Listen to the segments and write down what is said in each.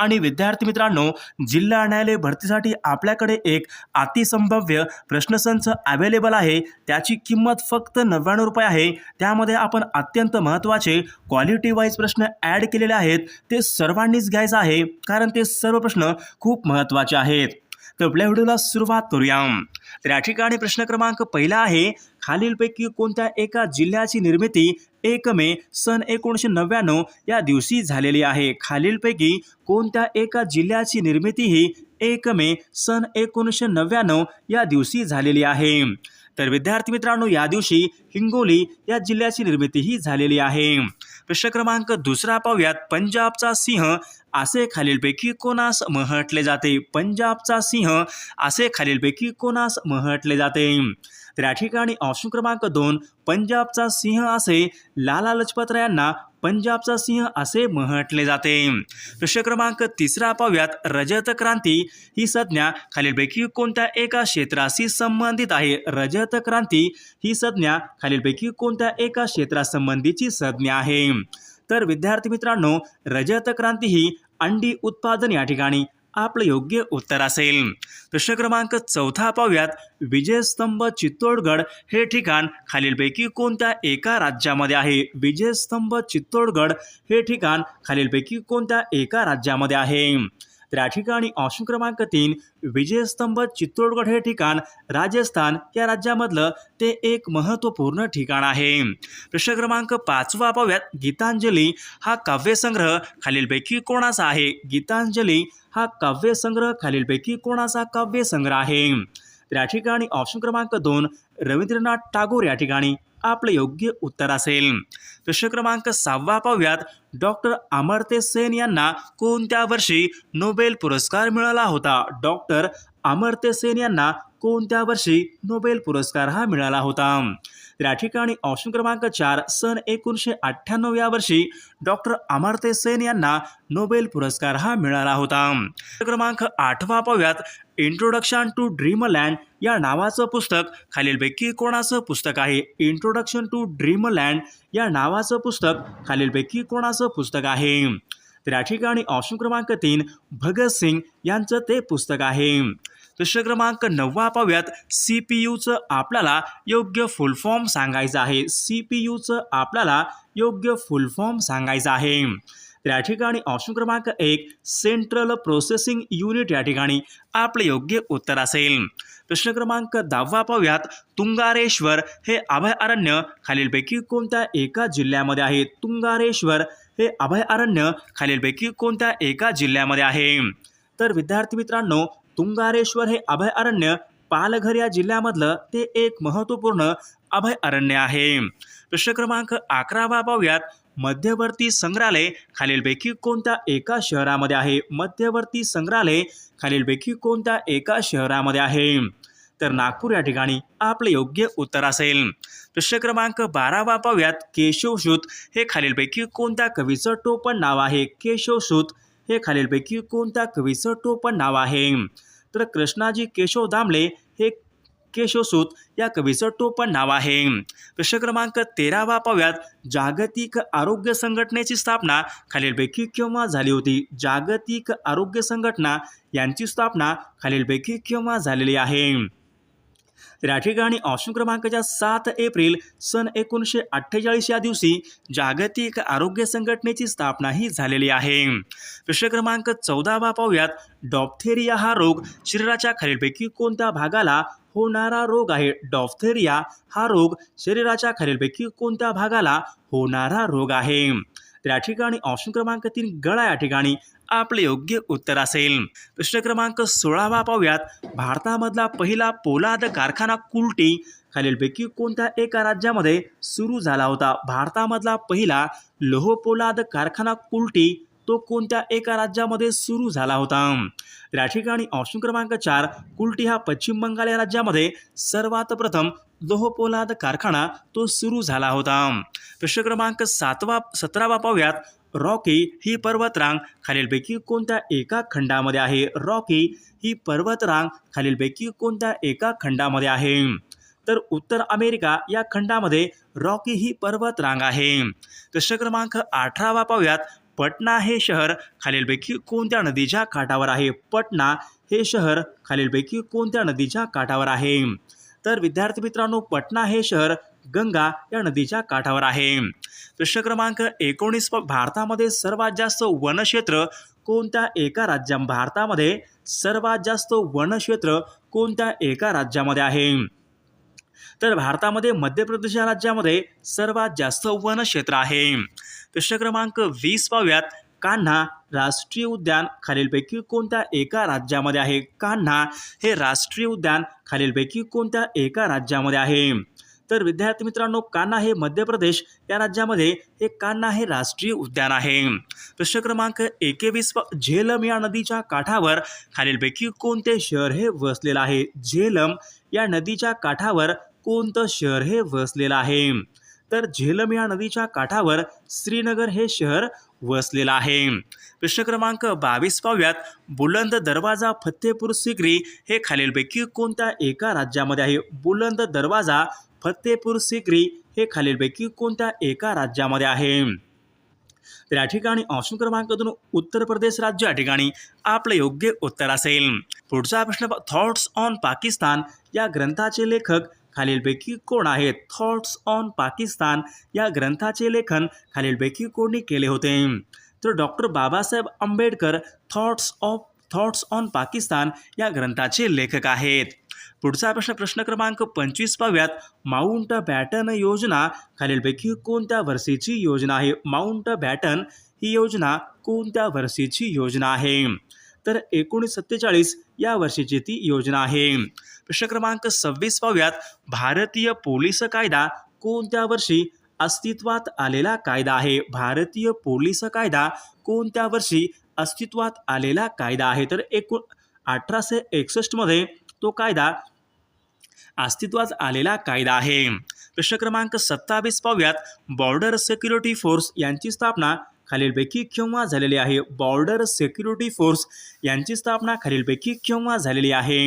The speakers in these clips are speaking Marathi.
आणि विद्यार्थी मित्रांनो जिल्हा न्यायालय भरतीसाठी आपल्याकडे एक अतिसंभाव्य प्रश्नसंच अवेलेबल आहे. त्याची किंमत फक्त नव्याण्णव रुपये आहे. त्यामध्ये आपण अत्यंत महत्त्वाचे क्वालिटी वाईज प्रश्न ॲड केलेले आहेत. ते सर्वांनीच घ्यायचं आहे कारण ते सर्व प्रश्न खूप महत्त्वाचे आहेत. तर आपल्या व्हिडिओला सुरुवात करूया तर या ठिकाणी प्रश्न क्रमांक पहिला आहे खालीलपैकी कोणत्या एका जिल्ह्याची निर्मिती एक मे सन एकोणीसशे नव्याण्णव या दिवशी झालेली आहे? खालीलपैकी कोणत्या एका जिल्ह्याची निर्मिती ही एक मे सन एकोणीसशे नव्याण्णव या दिवशी झालेली आहे? तर विद्यार्थी मित्रांनो या दिवशी हिंगोली या जिल्ह्याची निर्मिती ही झालेली आहे. प्रश्न क्रमांक दुसरा पाहूयात. पंजाबचा सिंह असे खालीलपैकी कोणास म्हटले जाते? पंजाबचा सिंह असे खालीलपैकी कोणास म्हटले जाते? त्या या ठिकाणी ऑप्शन क्रमांक दोन पंजाबचा सिंह असे लाला लजपत राय यांना पंजाबचा सिंह असे म्हटले जाते. प्रश्न क्रमांक तिसरा पाहूयात. रजत क्रांती ही संज्ञा खालीलपैकी कोणत्या एका क्षेत्राशी संबंधित आहे? रजत क्रांती ही संज्ञा खालीलपैकी कोणत्या एका क्षेत्रासंबंधीची संज्ञा आहे? तर विद्यार्थी मित्रांनो रजत क्रांती ही अंडी उत्पादन या ठिकाणी आपलं योग्य उत्तर असेल. प्रश्न क्रमांक चौथा पाहूयात. विजयस्तंभ चित्तोडगड हे ठिकाण खालीलपैकी कोणत्या एका राज्यामध्ये आहे? विजयस्तंभ चित्तोडगड हे ठिकाण खालीलपैकी कोणत्या एका राज्यामध्ये आहे? तर या ठिकाणी ऑप्शन क्रमांक तीन विजयस्तंभ चित्तोडगड हे ठिकाण राजस्थान या राज्यामधलं ते एक महत्त्वपूर्ण ठिकाण आहे. प्रश्न क्रमांक पाचवा पाहूयात गीतांजली हा काव्यसंग्रह खालीलपैकी कोणाचा आहे? गीतांजली हा काव्यसंग्रह खालीलपैकी कोणाचा काव्यसंग्रह आहे? तर या ठिकाणी ऑप्शन क्रमांक दोन रवींद्रनाथ टागोर या ठिकाणी. आपलं योग्य उत्तर असेल. प्रश्न क्रमांक सहावा पाहूयात. डॉक्टर अमर्त्य सेन यांना कोणत्या वर्षी नोबेल पुरस्कार मिळाला होता? डॉक्टर अमर्त्य सेन यांना कोणत्या वर्षी नोबेल पुरस्कार हा मिळाला होता? त्या या ठिकाणी ऑप्शन क्रमांक चार सन एकोणीसशे अठ्ठ्याण्णव या वर्षी डॉक्टर अमर्त्य सेन यांना नोबेल पुरस्कार हा मिळाला होता. क्रमांक आठवा पाहूयात इंट्रोडक्शन टू ड्रीमलँड या नावाचं पुस्तक खालीलपैकी कोणाचं पुस्तक आहे? इंट्रोडक्शन टू ड्रीमलँड या नावाचं पुस्तक खालीलपैकी कोणाचं पुस्तक आहे? तर या ठिकाणी ऑप्शन क्रमांक तीन भगतसिंग यांचं ते पुस्तक आहे. प्रश्न क्रमांक नववा पाहूयात. सी पी यूचं आपल्याला योग्य फुल फॉर्म सांगायचं आहे. सी पी यूचं आपल्याला योग्य फुल फॉर्म सांगायचं आहे. तर या ठिकाणी ऑप्शन क्रमांक एक सेंट्रल प्रोसेसिंग युनिट या ठिकाणी आपलं योग्य उत्तर असेल. प्रश्न क्रमांक दहावा पाहूयात. तुंगारेश्वर हे अभयारण्य खालीलपैकी कोणत्या एका जिल्ह्यामध्ये आहे? तुंगारेश्वर हे अभयारण्य खालीलपैकी कोणत्या एका जिल्ह्यामध्ये आहे? तर विद्यार्थी मित्रांनो तुंगारेश्वर हे अभयारण्य पालघर या जिल्ह्यामधलं ते एक महत्त्वपूर्ण अभयारण्य आहे. प्रश्न क्रमांक अकरावा पाहूयात मध्यवर्ती संग्रहालय खालीलपैकी कोणत्या एका शहरामध्ये आहे? मध्यवर्ती संग्रहालय खालीलपैकी कोणत्या एका शहरामध्ये आहे? तर नागपूर या ठिकाणी आपले योग्य उत्तर असेल. प्रश्न क्रमांक बारावा पाहूयात केशवसूत हे खालीलपैकी कोणत्या कवीचं टोपण नाव आहे? केशवसूत हे खालीलपैकी कोणत्या कवीचं टोपण नाव आहे? तर कृष्णाजी केशव दामले हे केशवसूत या कवीचं टोपण नाव आहे. प्रश्न क्रमांक तेरावा पाव्यात जागतिक आरोग्य संघटनेची स्थापना खालीलपैकी केव्हा झाली होती? जागतिक आरोग्य संघटना यांची स्थापना खालीलपैकी केव्हा झालेली आहे? तर या ठिकाणी ऑप्शन क्रमांकाच्या सात एप्रिल सन एकोणीसशे अठ्ठेचाळीस या दिवशी जागतिक आरोग्य संघटनेची स्थापना ही झालेली आहे. प्रश्न क्रमांक चौदावा पाहूयात. डॉप्थेरिया हा रोग शरीराच्या खालीलपैकी कोणत्या भागाला होणारा रोग आहे? डॉप्थेरिया हा रोग शरीराच्या खालीलपैकी कोणत्या भागाला होणारा रोग आहे? तर या ठिकाणी ऑप्शन क्रमांक तीन गळा या ठिकाणी आपले योग्य उत्तर असेल. प्रश्न क्रमांक सोळावा पाहूयात. भारतामधला पहिला पोलाद कारखाना कुलटी खालीलपैकी कोणत्या एका राज्यामध्ये सुरू झाला होता? भारतामधला पहिला लोहपोलाद कारखाना कुलटी तो कोणत्या एका राज्यामध्ये सुरू झाला होता? तर या ठिकाणी ऑप्शन क्रमांक चार कुल्टी हा पश्चिम बंगाल या राज्यामध्ये सर्वात प्रथम लोहपोलाद कारखाना तो सुरू झाला होता. प्रश्न क्रमांक सातवा सतरावा पाहूयात. रॉकी ही पर्वतरांग खालीलपैकी कोणत्या एका खंडामध्ये आहे? रॉकी ही पर्वतरांग खालीलपैकी कोणत्या एका खंडामध्ये आहे? तर उत्तर अमेरिका या खंडामध्ये रॉकी ही पर्वतरांग आहे. प्रश्न क्रमांक अठरावा पाहूयात. पटना हे शहर खालीलपैकी कोणत्या नदीच्या काठावर आहे? पटना हे शहर खालीलपैकी कोणत्या नदीच्या काठावर आहे? तर विद्यार्थी मित्रांनो पटना हे शहर गंगा या नदीच्या काठावर आहे. प्रश्न क्रमांक एकोणीस भारतामध्ये सर्वात जास्त वनक्षेत्र कोणत्या एका राज्या भारतामध्ये सर्वात जास्त वनक्षेत्र कोणत्या एका राज्यामध्ये आहे? तर भारतामध्ये मध्य प्रदेश या राज्यामध्ये सर्वात जास्त वनक्षेत्र आहे. प्रश्न क्रमांक वीस पाहूयात. कान्हा राष्ट्रीय उद्यान खालीलपैकी कोणत्या एका राज्यामध्ये आहे? कान्हा हे राष्ट्रीय उद्यान खालीलपैकी कोणत्या एका राज्यामध्ये आहे? तर विद्यार्थी मित्रांनो कान्हा हे मध्य प्रदेश या राज्यामध्ये हे कान्हा हे राष्ट्रीय उद्यान आहे. प्रश्न क्रमांक एकेवीस झेलम या नदीच्या काठावर खालीलपैकी कोणते शहर हे वसलेलं आहे? झेलम या नदीच्या काठावर कोणतं शहर हे वसलेलं आहे? तर झेलम या नदीच्या काठावर श्रीनगर हे शहर वसलेलं आहे. प्रश्न क्रमांक बावीस पाव्यात बुलंद दरवाजा फत्तेपूर सिक्री हे खालीलपैकी कोणत्या एका राज्यामध्ये आहे? बुलंद दरवाजा फत्तेपूर सिक्री हे खालीलपैकी कोणत्या एका राज्यामध्ये आहे? तर या ठिकाणी ऑप्शन क्रमांक दोन उत्तर प्रदेश राज्य या ठिकाणी आपलं योग्य उत्तर असेल. पुढचा प्रश्न थॉट्स ऑन पाकिस्तान या ग्रंथाचे लेखक खालीलपैकी कोण आहेत? थॉट्स ऑन पाकिस्तान या ग्रंथाचे लेखन खालीलपैकी कोणी केले होते? तर doctor Babasaheb Ambedkar thoughts of thoughts on Pakistan या ग्रंथाचे लेखक आहेत. पुढचा प्रश्न प्रश्न क्रमांक पंचवीस पाहूयात. माउंट बॅटन योजना खालीलपैकी कोणत्या वर्षीची योजना आहे? माउंट बॅटन ही योजना कोणत्या वर्षीची योजना आहे? तर एकोणीस सत्तेचाळीस या वर्षीची ती योजना आहे. प्रश्न क्रमांक सव्वीस पाहूयात भारतीय पोलीस कायदा कोणत्या वर्षी अस्तित्वात आलेला कायदा आहे? भारतीय पोलीस कायदा कोणत्या वर्षी अस्तित्वात आलेला कायदा आहे? तर एकूण अठराशे एकसष्टमध्ये तो कायदा अस्तित्वात आलेला कायदा आहे. प्रश्न क्रमांक सत्तावीस पाहूयात बॉर्डर सिक्युरिटी फोर्स यांची स्थापना खालीलपैकी केव्हा झालेली आहे. बॉर्डर सिक्युरिटी फोर्स यांची स्थापना खालीलपैकी केव्हा झालेली आहे.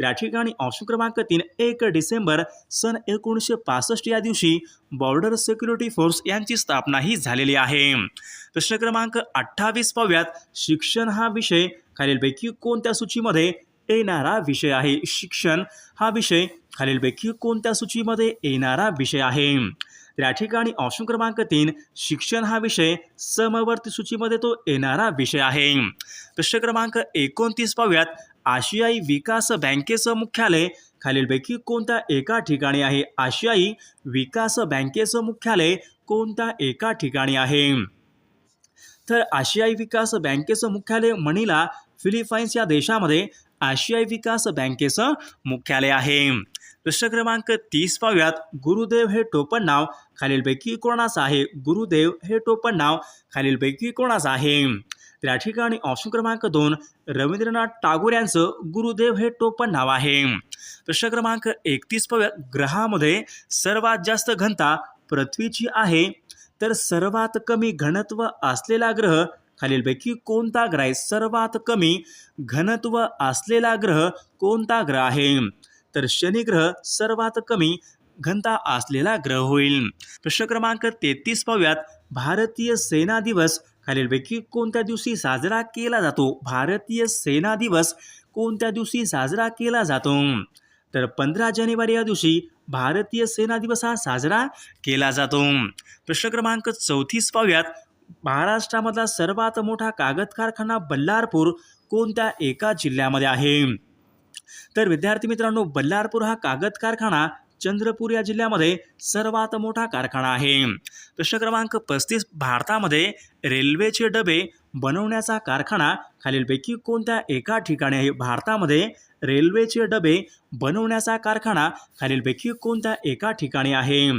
या ठिकाणी ऑप्शन क्रमांक तीन एक डिसेंबर सन एकोणीसशे पासष्ट या दिवशी बॉर्डर सिक्युरिटी फोर्स यांची स्थापना ही झालेली आहे. प्रश्न क्रमांक अठ्ठावीस पाहूयात. शिक्षण हा विषय खालीलपैकी कोणत्या सूचीमध्ये येणारा विषय आहे? शिक्षण हा विषय खालीलपैकी कोणत्या सूचीमध्ये येणारा विषय आहे? तर या ठिकाणी ऑप्शन क्रमांक तीन शिक्षण हा विषय समवर्ती सूचीमध्ये तो येणारा विषय आहे. प्रश्न क्रमांक एकोणतीस पाहूयात. आशियाई विकास बँकेचं मुख्यालय खालीलपैकी कोणत्या एका ठिकाणी आहे? आशियाई विकास बँकेचं मुख्यालय कोणत्या एका ठिकाणी आहे? तर आशियाई विकास बँकेचं मुख्यालय मणिला फिलिपाईन्स या देशामध्ये आशियाई विकास बँकेचं मुख्यालय आहे. प्रश्न क्रमांक तीस पाहूयात. गुरुदेव हे टोपण नाव खालीलपैकी कोणाचं आहे? गुरुदेव हे टोपण नाव खालीलपैकी कोणाचं आहे? तर या ठिकाणी ऑप्शन क्रमांक दोन रवींद्रनाथ टागोर यांचं गुरुदेव हे टोपण नाव आहे. प्रश्न क्रमांक एकतीस पाहूयात. ग्रहामध्ये सर्वात जास्त घनता पृथ्वीची आहे. तर सर्वात कमी घनत्व असलेला ग्रह खालीलपैकी कोणता ग्रह आहे? सर्वात कमी घनत्व असलेला ग्रह कोणता ग्रह आहे? तर शनी ग्रह सर्वात कमी घनता असलेला ग्रह होईल. प्रश्न क्रमांक तेहतीस पाहूयात. भारतीय सेना दिवस खालीलपैकी कोणत्या दिवशी साजरा केला जातो? भारतीय सेना दिवस कोणत्या दिवशी साजरा केला जातो? तर पंधरा जानेवारी या दिवशी भारतीय सेना दिवस हा साजरा केला जातो. प्रश्न क्रमांक चौतीस पाहूयात. महाराष्ट्रामधला सर्वात मोठा कागद कारखाना बल्लारपूर कोणत्या एका जिल्ह्यामध्ये आहे? तर विद्यार्थी मित्रांनो बल्लारपूर हा कागद कारखाना चंद्रपूर या जिल्ह्यामध्ये सर्वात मोठा कारखाना आहे. प्रश्न क्रमांक पस्तीस भारतामध्ये रेल्वेचे डबे बनवण्याचा कारखाना खालीलपैकी कोणत्या एका ठिकाणी आहे? भारतामध्ये रेल्वेचे डबे बनवण्याचा कारखाना खालीलपैकी कोणत्या एका ठिकाणी आहे?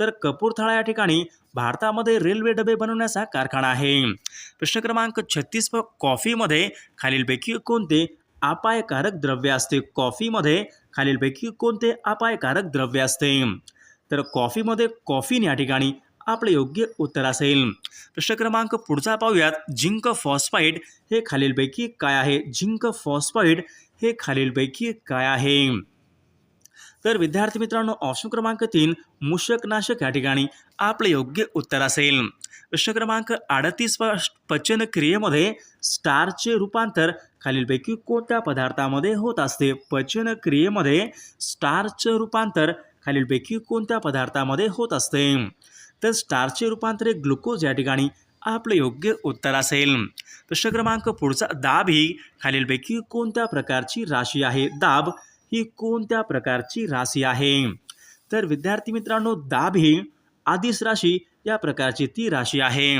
तर कपूरथळा या ठिकाणी भारतामध्ये रेल्वे डबे बनवण्याचा कारखाना आहे. प्रश्न क्रमांक छत्तीस प कॉफीमध्ये खालीलपैकी कोणते अपायकारक द्रव्य असते. कॉफीमध्ये खालीलपैकी कोणते अपायकारक द्रव्य असते? तर कॉफीमध्ये कॉफीन या ठिकाणी आपलं योग्य उत्तर असेल. प्रश्न क्रमांक पुढचा पाहूयात. झिंक फॉस्फाईड हे खालीलपैकी काय आहे? झिंक फॉस्फाईड हे खालीलपैकी काय आहे? तर विद्यार्थी मित्रांनो ऑप्शन क्रमांक तीन मूषकनाशक या ठिकाणी आपलं योग्य उत्तर असेल. प्रश्न क्रमांक अडतीस पचन क्रियेमध्ये स्टारचे रूपांतर खालीलपैकी कोणत्या पदार्थामध्ये होत असते? पचन क्रियेमध्ये स्टारचं रूपांतर खालीलपैकी कोणत्या पदार्थामध्ये होत असते? तर स्टारचे रूपांतर हे ग्लुकोज या ठिकाणी आपलं योग्य उत्तर असेल. प्रश्न क्रमांक पुढचा दाब ही खालीलपैकी कोणत्या प्रकारची राशी आहे? दाब ही कोणत्या प्रकारची राशी आहे? तर विद्यार्थी मित्रांनो दाब ही आदिस राशी या प्रकारची ती राशी आहे.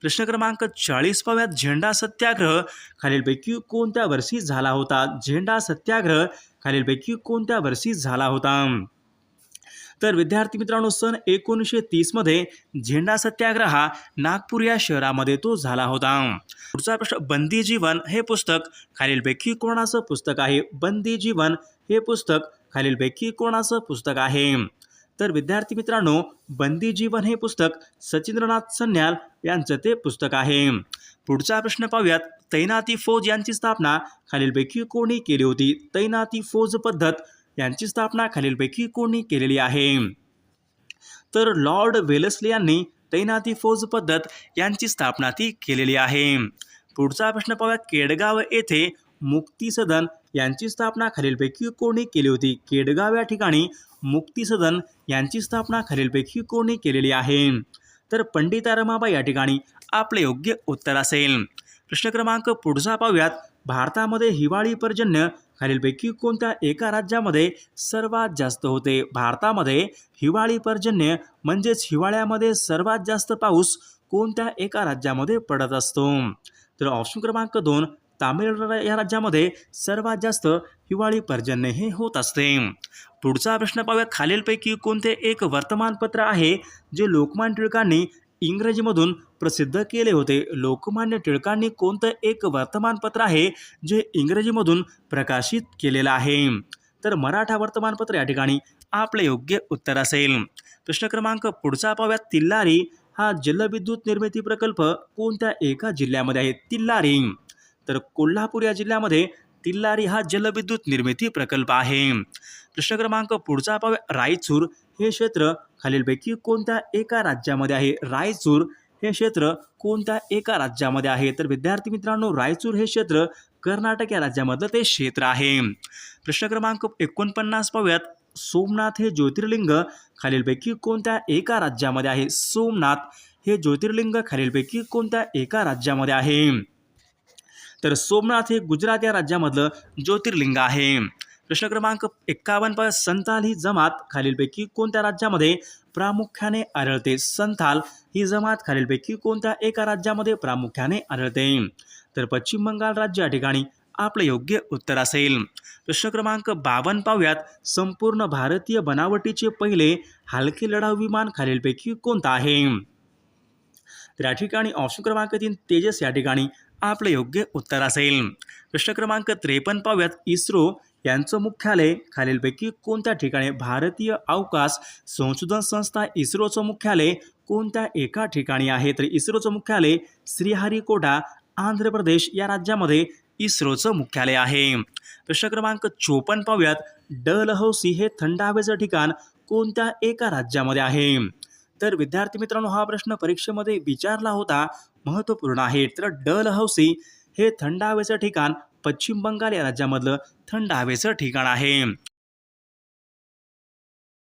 प्रश्न क्रमांक चाळीस पाव्यात झेंडा सत्याग्रह खालीलपैकी कोणत्या वर्षी झाला होता? झेंडा सत्याग्रह खालीलपैकी कोणत्या वर्षी झाला होता? तर विद्यार्थी मित्रांनो सन एकोणीसशे तीसमध्ये झेंडा सत्याग्रह हा नागपूर या शहरामध्ये तो झाला होता. पुढचा प्रश्न बंदी जीवन हे पुस्तक खालीलपैकी कोणाचं पुस्तक आहे? बंदी जीवन हे पुस्तक खालीलपैकी कोणाचं पुस्तक आहे? तर विद्यार्थी मित्रांनो बंदी जीवन हे पुस्तक सचिंद्रनाथ सन्याल यांचं ते पुस्तक आहे. पुढचा प्रश्न पाहूयात. तैनाती फौज यांची स्थापना खालीलपैकी कोणी केली होती? तैनाती फौज पद्धत यांची स्थापना खालीलपैकी कोणी केलेली आहे? तर लॉर्ड वेलसले यांनी तैनाती फौज पद्धत यांची स्थापना ती केलेली आहे. पुढचा प्रश्न पाहूया केडगाव येथे मुक्ती सदन यांची स्थापना खालीलपैकी कोणी केली होती? केडगाव या ठिकाणी मुक्ती सदन यांची स्थापना खालीलपैकी कोणी केलेली आहे? तर पंडिता रमाबाई या ठिकाणी आपले योग्य उत्तर असेल. प्रश्न क्रमांक पुढचा पाहूयात. भारतामध्ये हिवाळी पर्जन्य खालीलपैकी कोणत्या एका राज्यामध्ये सर्वात जास्त होते? भारतामध्ये हिवाळी पर्जन्य म्हणजेच हिवाळ्यामध्ये सर्वात जास्त पाऊस कोणत्या एका राज्यामध्ये पडत असतो? तर ऑप्शन क्रमांक दोन तामिळनाडू या राज्यामध्ये सर्वात जास्त हिवाळी पर्जन्य हे होत असते. पुढचा प्रश्न पाहूया खालीलपैकी कोणते एक वर्तमानपत्र आहे जे लोकमान्य टिळकांनी इंग्रजीमधून प्रसिद्ध केले होते? लोकमान्य टिळकांनी कोणतं एक वर्तमानपत्र आहे जे इंग्रजीमधून प्रकाशित केलेलं आहे? तर मराठा वर्तमानपत्र या ठिकाणी आपलं योग्य उत्तर असेल. प्रश्न क्रमांक पुढचा पाहूयात. तिल्लारी हा जलविद्युत निर्मिती प्रकल्प कोणत्या एका जिल्ह्यामध्ये आहे? तिल्लारी. तर कोल्हापूर या जिल्ह्यामध्ये तिल्लारी हा जलविद्युत निर्मिती प्रकल्प आहे. प्रश्न क्रमांक पुढचा पाहूया. रायचूर हे क्षेत्र खालीलपैकी कोणत्या एका राज्यामध्ये आहे? रायचूर हे क्षेत्र कोणत्या एका राज्यामध्ये आहे? तर विद्यार्थी मित्रांनो रायचूर हे क्षेत्र कर्नाटक या राज्यामधलं ते क्षेत्र आहे. प्रश्न क्रमांक एकोणपन्नास पाहूयात. सोमनाथ हे ज्योतिर्लिंग खालीलपैकी कोणत्या एका राज्यामध्ये आहे? सोमनाथ हे ज्योतिर्लिंग खालीलपैकी कोणत्या एका राज्यामध्ये आहे? तर सोमनाथ हे गुजरात या राज्यामधलं ज्योतिर्लिंग आहे. प्रश्न क्रमांक एक्कावन्न प संताल ही जमात खालीलपैकी कोणत्या राज्यामध्ये प्रामुख्याने आढळते? संथाल ही जमात खालीलपैकी कोणत्या एका राज्यामध्ये प्रामुख्याने आढळते? तर पश्चिम बंगाल राज्य या ठिकाणी आपलं योग्य उत्तर असेल. प्रश्न क्रमांक बावन्न पाहूयात. संपूर्ण भारतीय बनावटीचे पहिले हलके लढाऊ विमान खालीलपैकी कोणतं आहे? तर या ठिकाणी ऑप्शन क्रमांक तीन तेजस या ठिकाणी आपलं योग्य उत्तर असेल. प्रश्न क्रमांक त्रेपन्न पाहूयात. इस्रो यांचं मुख्यालय खालीलपैकी कोणत्या ठिकाणी? भारतीय अवकाश संशोधन संस्था इस्रोचं मुख्यालय कोणत्या एका ठिकाणी आहे? तर इस्रोचं मुख्यालय श्रीहरिकोटा आंध्र प्रदेश या राज्यामध्ये इस्रोचं मुख्यालय आहे. प्रश्न क्रमांक चोपन्न पाहूयात. डलहौसी हे थंड हवेचं ठिकाण कोणत्या एका राज्यामध्ये आहे? तर विद्यार्थी मित्रांनो हा प्रश्न परीक्षेमध्ये विचारला होता. महत्त्वपूर्ण आहे तर डलहौसी हे थंड हवेचं ठिकाण पश्चिम बंगाल या राज्यामधलं थंड हवेचं ठिकाण आहे.